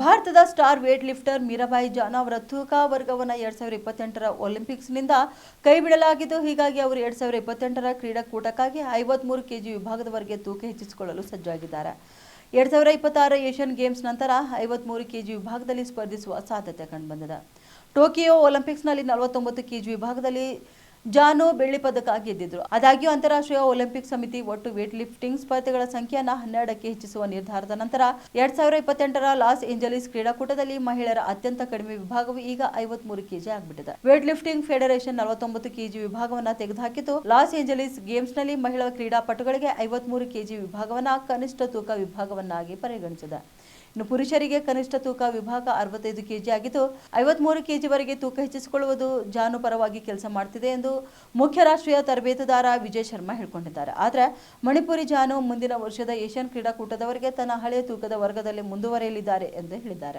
ಭಾರತದ star weight lifter Mirabai Chanu ಅವರ ತೂಕ ವರ್ಗವನ್ನು ಎರಡ್ ಸಾವಿರದ ಇಪ್ಪತ್ತೆಂಟರ ಒಲಿಂಪಿಕ್ಸ್ನಿಂದ ಕೈಬಿಡಲಾಗಿದ್ದು, ಹೀಗಾಗಿ ಅವರು ಎರಡ್ ಸಾವಿರದ ಇಪ್ಪತ್ತೆಂಟರ ಕ್ರೀಡಾಕೂಟಕ್ಕಾಗಿ ಐವತ್ಮೂರು ಕೆಜಿ ವಿಭಾಗದವರೆಗೆ ತೂಕ ಹೆಚ್ಚಿಸಿಕೊಳ್ಳಲು ಸಜ್ಜಾಗಿದ್ದಾರೆ. ಎರಡ್ ಸಾವಿರದ ಇಪ್ಪತ್ತಾರ ಏಷ್ಯನ್ ಗೇಮ್ಸ್ ನಂತರ ಐವತ್ಮೂರು ಕೆಜಿ ವಿಭಾಗದಲ್ಲಿ ಸ್ಪರ್ಧಿಸುವ ಸಾಧ್ಯತೆ ಕಂಡುಬಂದಿದೆ. ಟೋಕಿಯೋ ಒಲಿಂಪಿಕ್ಸ್ನಲ್ಲಿ ನಲವತ್ತೊಂಬತ್ತು ಕೆಜಿ ವಿಭಾಗದಲ್ಲಿ ಜಾನು ಬೆಳ್ಳಿ ಪದಕ ಗೆದ್ದಿದ್ರು. ಆದಾಗ್ಯೂ ಅಂತಾರಾಷ್ಟ್ರೀಯ ಒಲಿಂಪಿಕ್ ಸಮಿತಿ ಒಟ್ಟು ವೇಟ್ ಲಿಫ್ಟಿಂಗ್ ಸ್ಪರ್ಧೆಗಳ ಸಂಖ್ಯೆಯನ್ನು ಹನ್ನೆರಡಕ್ಕೆ ಹೆಚ್ಚಿಸುವ ನಿರ್ಧಾರದ ನಂತರ ಎರಡ್ ಸಾವಿರದ ಇಪ್ಪತ್ತೆಂಟರ ಲಾಸ್ ಏಂಜಲೀಸ್ ಕ್ರೀಡಾಕೂಟದಲ್ಲಿ ಮಹಿಳೆಯರ ಅತ್ಯಂತ ಕಡಿಮೆ ವಿಭಾಗವು ಈಗ ಐವತ್ಮೂರು ಕೆಜಿ ಆಗ್ಬಿಟ್ಟಿದೆ. ವೇಟ್ ಲಿಫ್ಟಿಂಗ್ ಫೆಡರೇಷನ್ ನಲವತ್ತೊಂಬತ್ತು ಕೆಜಿ ವಿಭಾಗವನ್ನ ತೆಗೆದುಹಾಕಿದ್ದು, ಲಾಸ್ ಏಂಜಲೀಸ್ ಗೇಮ್ಸ್ನಲ್ಲಿ ಮಹಿಳಾ ಕ್ರೀಡಾಪಟುಗಳಿಗೆ ಐವತ್ಮೂರು ಕೆಜಿ ವಿಭಾಗವನ್ನ ಕನಿಷ್ಠ ತೂಕ ವಿಭಾಗವನ್ನಾಗಿ ಪರಿಗಣಿಸಿದೆ. ಇನ್ನು ಪುರುಷರಿಗೆ ಕನಿಷ್ಠ ತೂಕ ವಿಭಾಗ ಅರವತ್ತೈದು ಕೆಜಿ ಆಗಿದ್ದು, ಐವತ್ಮೂರು ಕೆಜಿವರೆಗೆ ತೂಕ ಹೆಚ್ಚಿಸಿಕೊಳ್ಳುವುದು ಜಾನು ಪರವಾಗಿ ಕೆಲಸ ಮಾಡ್ತಿದೆ ಎಂದು ಮುಖ್ಯ ರಾಷ್ಟ್ರೀಯ ತರಬೇತುದಾರ ವಿಜಯ್ ಶರ್ಮಾ ಹೇಳಿಕೊಂಡಿದ್ದಾರೆ. ಆದರೆ ಮಣಿಪುರಿ ಜಾನು ಮುಂದಿನ ವರ್ಷದ ಏಷ್ಯನ್ ಕ್ರೀಡಾಕೂಟದವರೆಗೆ ತನ್ನ ಹಳೆಯ ತೂಕದ ವರ್ಗದಲ್ಲಿ ಮುಂದುವರೆಯಲಿದ್ದಾರೆ ಎಂದು ಹೇಳಿದ್ದಾರೆ.